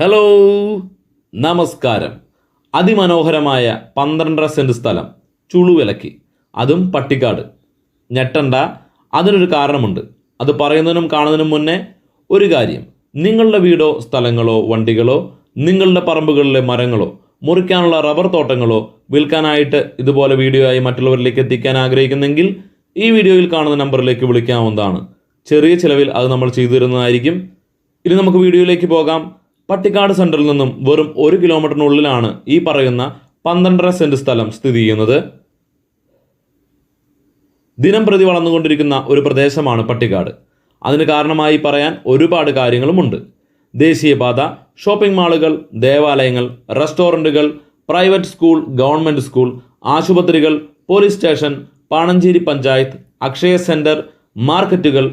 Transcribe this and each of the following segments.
Hello നമസ്കാരം. അതിമനോഹരമായ പന്ത്രണ്ടര സെന്റ് സ്ഥലം ചുളുവിലക്കി. അതും പട്ടിക്കാട്. ഞെട്ടണ്ട അതിനൊരു കാരണമുണ്ട്. അത് പറയുന്നതിനും കാണുന്നതിനും മുന്നേ ഒരു കാര്യം. നിങ്ങളുടെ വീടോ സ്ഥലങ്ങളോ വണ്ടികളോ നിങ്ങളുടെ പറമ്പുകളിലെ മരങ്ങളോ മുറിക്കാനുള്ള റബ്ബർ തോട്ടങ്ങളോ വിൽക്കാനായിട്ട് ഇതുപോലെ വീഡിയോ ആയി മറ്റുള്ളവരിലേക്ക് എത്തിക്കാൻ ആഗ്രഹിക്കുന്നെങ്കിൽ ഈ വീഡിയോയിൽ കാണുന്ന നമ്പറിലേക്ക് വിളിക്കാവുന്നതാണ്. ചെറിയ ചിലവിൽ അത് നമ്മൾ ചെയ്തു തരുന്നതായിരിക്കും ഇനി നമുക്ക് വീഡിയോയിലേക്ക് പോകാം. പട്ടിക്കാട് സെന്ററിൽ നിന്നും വെറും ഒരു കിലോമീറ്ററിനുള്ളിലാണ് ഈ പറയുന്ന പന്ത്രണ്ടര സെന്റ് സ്ഥലം സ്ഥിതി ചെയ്യുന്നത്. ദിനം പ്രതി വളർന്നുകൊണ്ടിരിക്കുന്ന ഒരു പ്രദേശമാണ് പട്ടിക്കാട്. അതിന് കാരണമായി പറയാൻ ഒരുപാട് കാര്യങ്ങളുമുണ്ട്. ദേശീയപാത ഷോപ്പിംഗ് മാളുകൾ ദേവാലയങ്ങൾ റെസ്റ്റോറന്റുകൾ പ്രൈവറ്റ് സ്കൂൾ ഗവൺമെന്റ് സ്കൂൾ ആശുപത്രികൾ police station Panancheri panchayat Akshaya centre മാർക്കറ്റുകൾ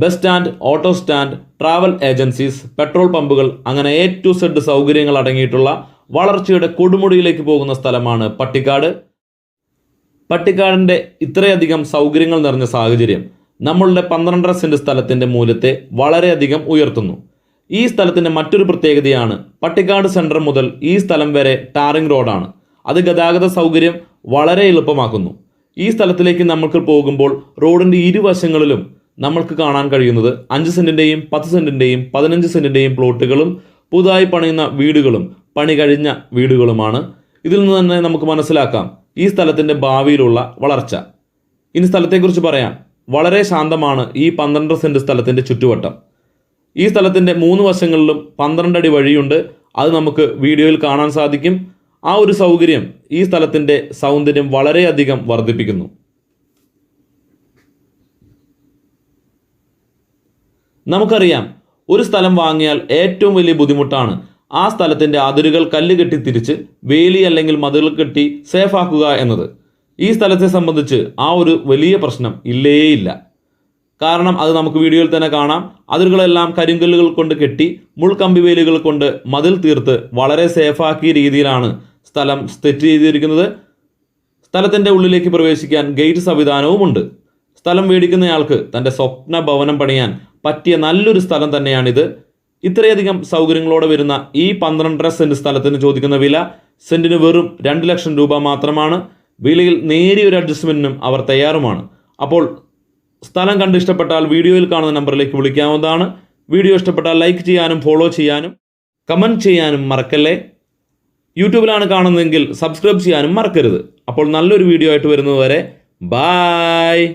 bus stand auto stand travel agencies petrol പമ്പുകൾ അങ്ങനെ എ ടു സെഡ് സൗകര്യങ്ങൾ അടങ്ങിയിട്ടുള്ള വളർച്ചയുടെ കൊടുമുടിയിലേക്ക് പോകുന്ന സ്ഥലമാണ് പട്ടിക്കാട്. പട്ടിക്കാടിന്റെ ഇത്രയധികം സൗകര്യങ്ങൾ നിറഞ്ഞ സാഹചര്യം നമ്മളുടെ പന്ത്രണ്ടര സെന്റ് സ്ഥലത്തിന്റെ മൂല്യത്തെ വളരെയധികം ഉയർത്തുന്നു. ഈ സ്ഥലത്തിന്റെ മറ്റൊരു പ്രത്യേകതയാണ് പട്ടിക്കാട് സെന്റർ മുതൽ ഈ സ്ഥലം വരെ ടാറിംഗ് റോഡാണ്. അത് ഗതാഗത സൗകര്യം വളരെ എളുപ്പമാക്കുന്നു. ഈ സ്ഥലത്തിലേക്ക് നമുക്ക് പോകുമ്പോൾ റോഡിന്റെ ഇരുവശങ്ങളിലും നമ്മൾക്ക് കാണാൻ കഴിയുന്നത് അഞ്ച് സെന്റിന്റെയും പത്ത് സെന്റിന്റെയും പതിനഞ്ച് സെന്റിന്റെയും പ്ലോട്ടുകളും പുതുതായി പണിയുന്ന വീടുകളും പണി കഴിഞ്ഞ വീടുകളുമാണ്. ഇതിൽ നിന്ന് തന്നെ നമുക്ക് മനസ്സിലാക്കാം ഈ സ്ഥലത്തിന്റെ ഭാവിയിലുള്ള വളർച്ച. ഇനി സ്ഥലത്തെക്കുറിച്ച് പറയാം. വളരെ ശാന്തമാണ് ഈ പന്ത്രണ്ട് സെന്റ് സ്ഥലത്തിന്റെ ചുറ്റുവട്ടം. ഈ സ്ഥലത്തിന്റെ മൂന്ന് വശങ്ങളിലും പന്ത്രണ്ട് അടി വഴിയുണ്ട്. അത് നമുക്ക് വീഡിയോയിൽ കാണാൻ സാധിക്കും. ആ ഒരു സൗകര്യം ഈ സ്ഥലത്തിന്റെ സൗന്ദര്യം വളരെയധികം വർദ്ധിപ്പിക്കുന്നു. നമുക്കറിയാം ഒരു സ്ഥലം വാങ്ങിയാൽ ഏറ്റവും വലിയ ബുദ്ധിമുട്ടാണ്. ആ സ്ഥലത്തിന്റെ അതിരുകൾ കല്ല് കെട്ടി തിരിച്ച് വേലി അല്ലെങ്കിൽ മതിൽ കെട്ടി സേഫാക്കുക എന്നത്. ഈ സ്ഥലത്തെ സംബന്ധിച്ച് ആ ഒരു വലിയ പ്രശ്നം ഇല്ലേയില്ല. കാരണം അത് നമുക്ക് വീഡിയോയിൽ തന്നെ കാണാം. അതിരുകളെല്ലാം കരിങ്കല്ലുകൾ കൊണ്ട് കെട്ടി മുൾക്കമ്പി വേലികൾ കൊണ്ട് മതിൽ തീർത്ത് വളരെ സേഫാക്കിയ രീതിയിലാണ് സ്ഥലം സെറ്റ് ചെയ്തിരിക്കുന്നത്. സ്ഥലത്തിന്റെ ഉള്ളിലേക്ക് പ്രവേശിക്കാൻ ഗേറ്റ് സംവിധാനവുമുണ്ട്. സ്ഥലം മേടിക്കുന്നയാൾക്ക് തന്റെ സ്വപ്ന ഭവനം പണിയാൻ പറ്റിയ നല്ലൊരു സ്ഥലം തന്നെയാണിത്. ഇത്രയധികം സൗകര്യങ്ങളോടെ വരുന്ന ഈ പന്ത്രണ്ടര സെന്റ് സ്ഥലത്തിന് ചോദിക്കുന്ന വില സെന്റിന് വെറും രണ്ട് ലക്ഷം രൂപ മാത്രമാണ്. വിലയിൽ നേരിയൊരു അഡ്ജസ്റ്റ്മെന്റിനും അവർ തയ്യാറുമാണ്. അപ്പോൾ സ്ഥലം കണ്ട് ഇഷ്ടപ്പെട്ടാൽ വീഡിയോയിൽ കാണുന്ന നമ്പറിലേക്ക് വിളിക്കാവുന്നതാണ്. വീഡിയോ ഇഷ്ടപ്പെട്ടാൽ ലൈക്ക് ചെയ്യാനും ഫോളോ ചെയ്യാനും കമന്റ് ചെയ്യാനും മറക്കല്ലേ? യൂട്യൂബിലാണ് കാണുന്നതെങ്കിൽ സബ്സ്ക്രൈബ് ചെയ്യാനും മറക്കരുത്. അപ്പോൾ നല്ലൊരു വീഡിയോ ആയിട്ട് വരുന്നതുവരെ ബായ്.